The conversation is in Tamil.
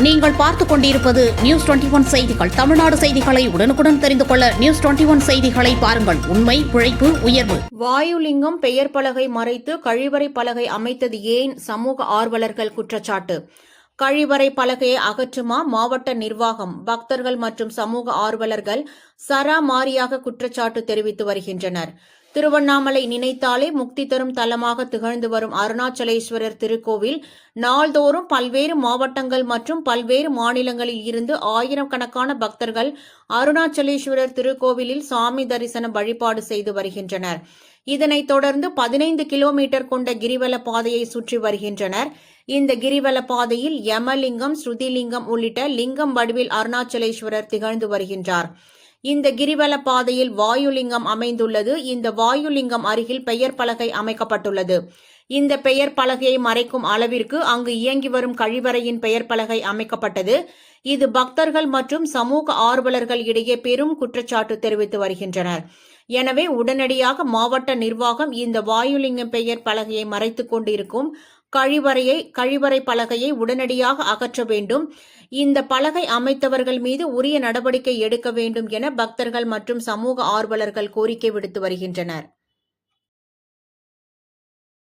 நீங்கள் பார்த்துக் கொண்டிருப்பது நியூஸ் டுவெண்டி ஒன் செய்திகள். தமிழ்நாடு செய்திகளை உடனுக்குடன் தெரிந்து கொள்ள நியூஸ் டுவெண்டி ஒன் செய்திகளை பாருங்கள். உண்மை உழைப்பு உயர்வு. வாயுலிங்கம் பெயர் பலகை மறைத்து கழிவறை பலகை அமைத்தது ஏன் சமூக ஆர்வலர்கள் குற்றச்சாட்டு? கழிவறை பலகையை அகற்றுமா மாவட்ட நிர்வாகம்? பக்தர்கள் மற்றும் சமூக ஆர்வலர்கள் சராமாரியாக குற்றச்சாட்டு தெரிவித்து வருகின்றனர். திருவண்ணாமலை நினைத்தாலே முக்தி தரும் தலமாக திகழ்ந்து வரும் அருணாச்சலேஸ்வரர் திருக்கோவில் நாள்தோறும் பல்வேறு மாவட்டங்கள் மற்றும் பல்வேறு மாநிலங்களில் இருந்து ஆயிரக்கணக்கான பக்தர்கள் அருணாச்சலேஸ்வரர் திருக்கோவிலில் சாமி தரிசனம் வழிபாடு செய்து வருகின்றனர். இதனைத் தொடர்ந்து பதினைந்து கிலோமீட்டர் கொண்ட கிரிவல பாதையை சுற்றி வருகின்றனர். இந்த கிரிவல பாதையில் யமலிங்கம் ஸ்ருதிலிங்கம் உள்ளிட்ட லிங்கம் வடிவில் அருணாச்சலேஸ்வரர் திகழ்ந்து வருகின்றார். இந்த கிரிவல பாதையில் வாயுலிங்கம் அமைந்துள்ளது. இந்த வாயுலிங்கம் அருகில் பெயர் பலகை அமைக்கப்பட்டுள்ளது. இந்த பெயர் பலகையை மறைக்கும் அளவிற்கு அங்கு இயங்கி வரும் கழிவறையின் பெயர் பலகை அமைக்கப்பட்டது. இது பக்தர்கள் மற்றும் சமூக ஆர்வலர்கள் இடையே பெரும் குற்றச்சாட்டு தெரிவித்து வருகின்றனர். எனவே உடனடியாக மாவட்ட நிர்வாகம் இந்த வாயுலிங்கம் பெயர் பலகையை மறைத்துக் கொண்டிருக்கும் கழிவறையை கழிவறை பலகையை உடனடியாக அகற்ற வேண்டும். இந்த பலகை அமைத்தவர்கள் மீது உரிய நடவடிக்கை எடுக்க வேண்டும் என பக்தர்கள் மற்றும் சமூக ஆர்வலர்கள் கோரிக்கை விடுத்து வருகின்றனர்.